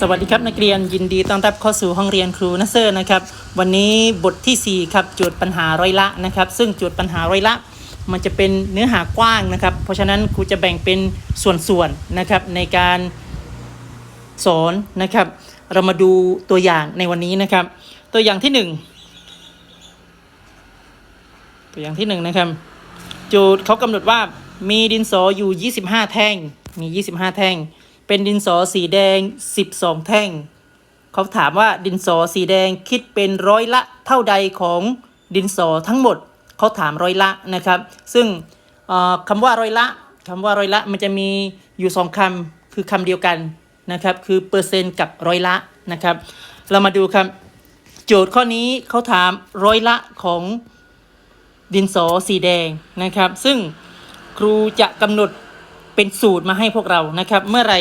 สวัสดีครับนักเรียนยินดีต้อนรับเข้าสู่ห้องเรียนครูนัสเซอร์นะครับวันนี้บททีสี่4 ครับโจทย์ปัญหาร้อยละนะครับ ซึ่งโจทย์ปัญหาร้อยละ มันจะเป็นเนื้อหากว้างนะครับ เพราะฉะนั้นครูจะแบ่งเป็นส่วนๆนะครับในการสอนนะครับ เรามาดูตัวอย่างในวันนี้นะครับ ตัวอย่างที่หนึ่งตัวอย่างที่หนึ่งนะครับโจทย์เขากำหนดว่ามีดินสออยู่ 25 แท่งมี 25 แท่ง เป็นดินสอสีแดง 12 แท่ง เขาถามว่าดินสอสีแดงคิดเป็นร้อยละเท่าใดของดินสอทั้งหมด เขาถามร้อยละนะครับ ซึ่งเอ่อคำว่าร้อยละคำว่าร้อยละมันจะมีอยู่สองคำคือคำเดียวกันนะครับ คือเปอร์เซ็นต์กับร้อยละนะครับ เรามาดูครับโจทย์ข้อนี้เขาถามร้อยละของดินสอสีแดงนะครับ ซึ่งครูจะกำหนด เป็นสูตรมาให้พวกเรานะครับ เมื่อไร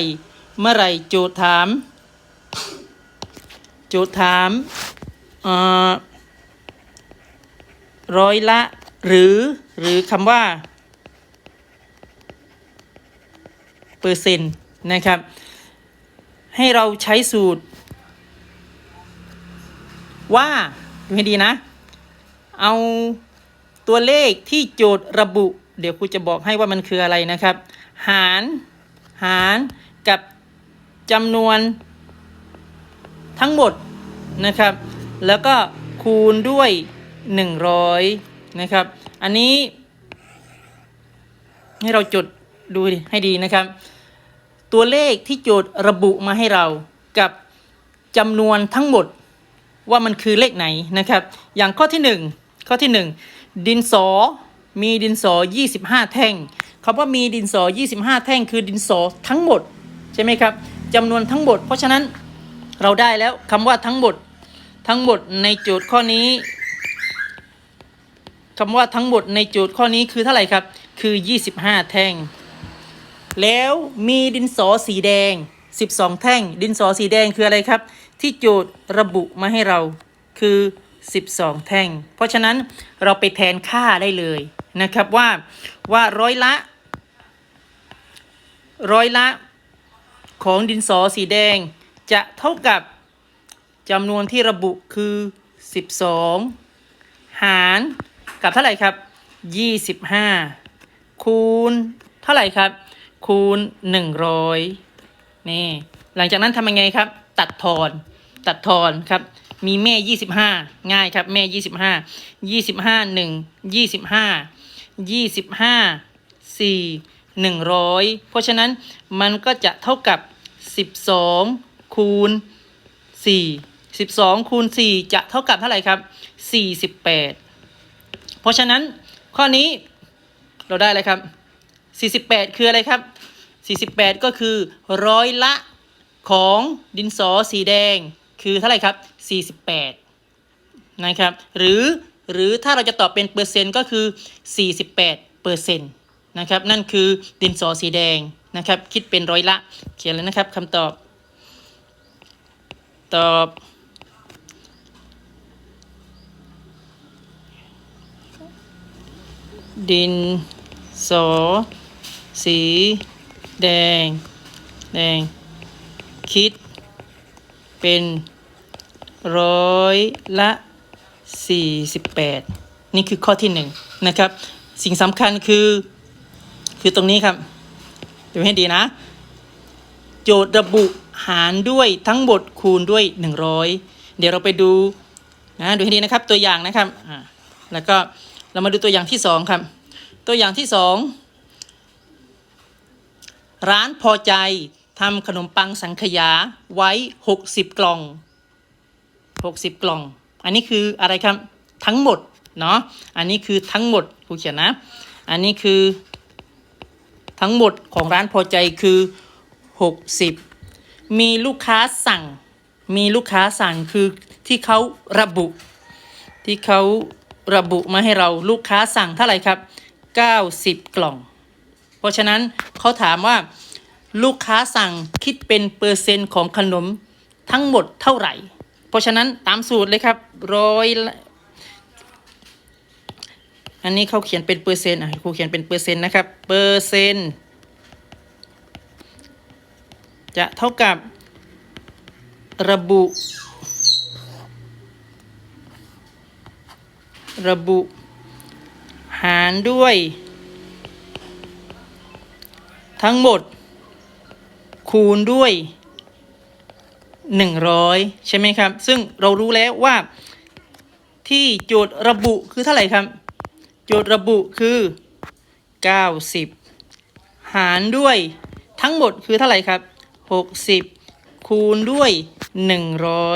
เมื่อไรโจทย์ถาม โจทย์ถามร้อยละหรือหรือคำว่า เปอร์เซ็นต์นะครับ ให้เราใช้สูตร ว่าดูให้ดีนะ เอาตัวเลขที่โจทย์ระบุ เดี๋ยวครูจะบอกให้ว่ามันคืออะไรนะครับ หาร หารกับจำนวนทั้งหมดนะครับ แล้วก็คูณด้วย 100 นะครับ อันนี้ ให้เราจดดูให้ดีนะครับ ตัวเลขที่โจทย์ระบุมาให้เรากับจำนวนทั้งหมดว่ามันคือเลขไหนนะครับ อย่างข้อที่ 1 ข้อที่ 1 ดินสอมีดินสอ 25 แท่ง คำว่ามีดินสอ 25 แท่งคือดินสอทั้งหมดใช่ไหมครับจำนวนทั้งหมด เพราะฉะนั้นเราได้แล้วคำว่าทั้งหมดทั้งหมดในโจทย์ข้อนี้คำว่าทั้งหมดในโจทย์ข้อนี้คือเท่าไหร่ครับ คือ 25 แท่ง แล้วมีดินสอสีแดง 12 แท่ง ดินสอสีแดงคืออะไรครับ ที่โจทย์ระบุมาให้เราคือ 12 แท่ง เพราะฉะนั้นเราไปแทนค่าได้เลยนะครับว่าว่าร้อยละ ร้อยละของดินสอสีแดง จะเท่ากับจำนวนที่ระบุคือ 12 หารกับเท่าไหร่ครับ 25 คูณเท่าไหร่ครับ คูณ 100 นี่ หลังจากนั้นทำยังไงครับ ตัดทอน ตัดทอนครับ มีแม่ 25 ง่ายครับ แม่ 25 25 1 25 25 4 100 เพราะฉะนั้นมันก็จะเท่ากับ 12 คูณ 4 12 คูณ 4 จะเท่ากับเท่าไหร่ครับ 48 เพราะฉะนั้นข้อนี้เราได้เลยครับ 48 คืออะไรครับ 48 ก็คือร้อยละของดินสอสีแดงคือเท่าไหร่ครับ 48 นะครับ หรือหรือถ้าเราจะตอบเป็นเปอร์เซ็นต์ก็คือ 48เปอร์เซ็นต์ นะครับ นั่นคือดินสอสีแดงนะครับ คิดเป็นร้อยละ เขียนเลยนะครับคำตอบ ตอบดินสอสีแดง แดง คิด เป็นร้อยละ 48 นี่คือข้อที่หนึ่งนะครับ สิ่งสำคัญคือ คือตรงนี้ครับดูให้ดีนะ โจทย์ระบุหารด้วยทั้งหมดคูณด้วย 100 เดี๋ยวเราไปดูนะดูให้ดีนะครับตัวอย่างนะครับแล้วก็เรามาดูตัวอย่างที่สองครับ ตัวอย่างที่สองร้านพอใจทำขนมปังสังขยาไว้ 60 กล่อง 60 กล่อง อันนี้คืออะไรครับทั้งหมดเนาะอันนี้คือทั้งหมดครูเขียนนะ อันนี้คือ ทั้งหมดของร้านพอใจคือ 60 มีลูกค้าสั่ง มีลูกค้าสั่งคือที่เขาระบุ ที่เขาระบุมาให้เราลูกค้าสั่งเท่าไหร่ครับ 90 กล่อง เพราะฉะนั้นเขาถามว่าลูกค้าสั่งคิดเป็นเปอร์เซ็นต์ของขนมทั้งหมดเท่าไหร่ เพราะฉะนั้นตามสูตรเลยครับร้อย อันนี้เขาเขียนเป็นเปอร์เซ็นต์อะครูเขียนเป็นเปอร์เซ็นต์นะครับ เปอร์เซ็นต์จะเท่ากับระบุ ระบุ หารด้วย ทั้งหมด คูณด้วย 100 ใช่ไหมครับ ซึ่งเรารู้แล้วว่าที่โจทย์ระบุคือเท่าไหร่ครับ จทย์ระบุคือ 90 หารด้วยทั้งหมดคือเท่าไหร่ครับ 60 คูณด้วย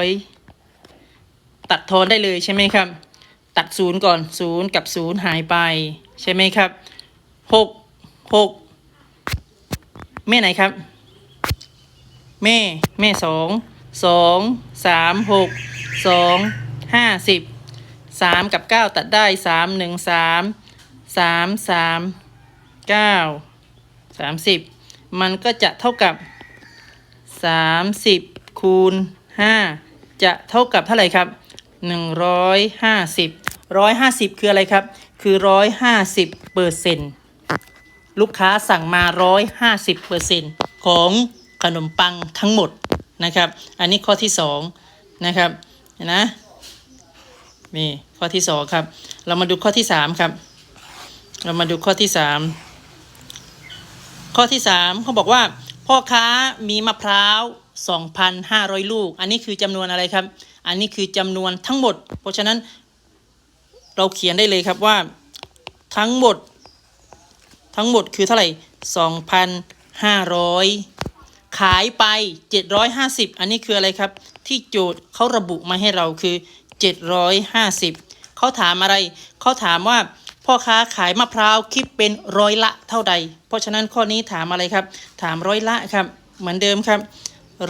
100 ตัดทอนได้เลยใช่ไหมครับ ตัดศูนย์ก่อนศูนย์กับศูนย์หายไป ใช่ไหมครับ 6 6 แม่ไหนครับ แม่ แม่สองสองสามหกสองห้าสิบ สามกับเก้าตัดได้สามหนึ่งสามสามสามเก้าสามสิบมันก็จะเท่ากับสามสิบคูณห้าจะเท่ากับเท่าไหร่ครับหนึ่งร้อยห้าสิบร้อยห้าสิบคืออะไรครับ คือร้อยห้าสิบเปอร์เซ็นต์ลูกค้าสั่งมา150เปอร์เซ็นของขนมปังทั้งหมดนะครับ อันนี้ข้อที่2นะครับเห็นนะนี่ ข้อที่2ครับ เรามาดูข้อที่3ครับ เรามาดูข้อที่3ข้อที่3เขาบอกว่า พ่อค้ามีมะพร้าว 2,500 ลูก อันนี้คือจำนวนอะไรครับ อันนี้คือจำนวนทั้งหมด เพราะฉะนั้นเราเขียนได้เลยครับว่าทั้งหมด ทั้งหมดคือเท่าไหร่ 2,500 ขายไป 750 อันนี้คืออะไรครับ ที่โจทย์เขาระบุมาให้เราคือ 750 เขาถามอะไร เขาถามว่าพ่อค้าขายมะพร้าวคิดเป็นร้อยละเท่าใด เพราะฉะนั้นข้อนี้ถามอะไรครับ ถามร้อยละครับ เหมือนเดิมครับ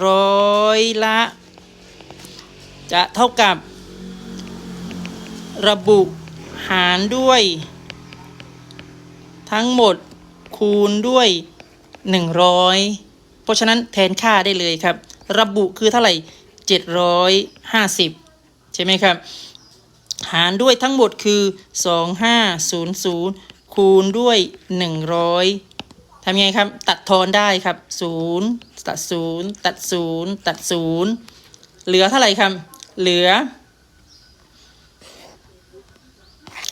ร้อยละ จะเท่ากับ ระบุหารด้วย ทั้งหมดคูณด้วย 100 เพราะฉะนั้นแทนค่าได้เลยครับ ระบุคือเท่าไหร่ 750 ใช่ไหมครับ หารด้วยทั้งหมดคือ 2500 คูณด้วย 100ทำยังไงครับ ตัดทอนได้ครับ 0 ตัด 0 ตัด 0 ตัด 0 เหลือเท่าไหร่ครับ เหลือ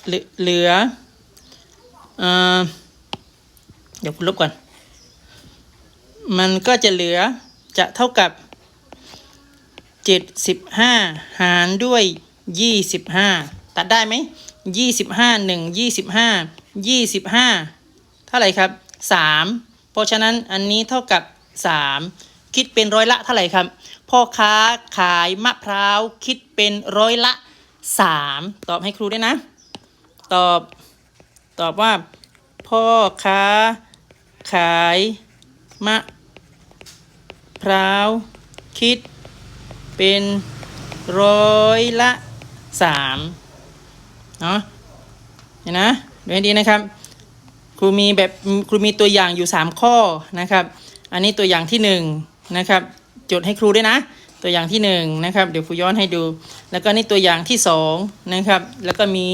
เหลือเหลือเอ่อเดี๋ยวคุณลบก่อน มันก็จะเหลือจะเท่ากับ 75 หารด้วย 25ตัดได้ไหม25 1 25 25เท่าไหร่ครับ3เพราะฉะนั้นอันนี้เท่ากับ3คิดเป็นร้อยละเท่าไหร่ครับ พ่อค้าขายมะพร้าวคิดเป็นร้อยละ3ตอบให้ครูด้วยนะ ตอบตอบว่า พ่อค้าขายมะพร้าวคิดเป็นร้อยละ สามเนาะเห็นนะดูให้ดีนะครับ ครูมีแบบครูมีตัวอย่างอยู่ 3 ข้อนะครับ อันนี้ตัวอย่างที่1นะครับจดให้ครูด้วยนะ ตัวอย่างที่1นะครับเดี๋ยวครูย้อนให้ดู แล้วก็นี่ตัวอย่างที่2นะครับแล้วก็มี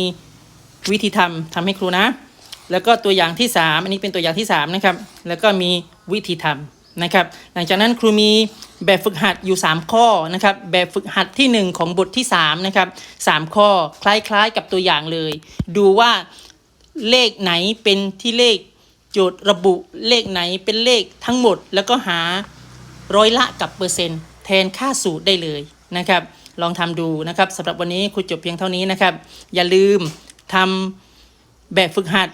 วิธีทำทำให้ครูนะ แล้วก็ตัวอย่างที่ 3 อันนี้เป็นตัวอย่างที่3นะครับแล้วก็มีวิธีทำ นะครับหลังจากนั้นครูมีแบบฝึกหัดอยู่ 3 ข้อนะครับแบบฝึกหัดที่ 1 ของบทที่3นะครับ3ข้อคล้ายๆกับตัวอย่างเลย ดูว่าเลขไหนเป็นที่เลขโจทย์ระบุเลขไหนเป็นเลขทั้งหมด แล้วก็หาร้อยละกับเปอร์เซ็นต์แทนค่าสูตรได้เลยนะครับ ลองทำดูนะครับสำหรับวันนี้ครูจบเพียงเท่านี้นะครับ อย่าลืมทำแบบฝึกหัด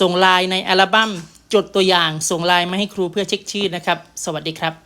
ส่งไลน์ในอัลบั้ม จดตัวอย่างส่งไลน์มาให้ครูเพื่อเช็คชื่อนะครับ สวัสดีครับ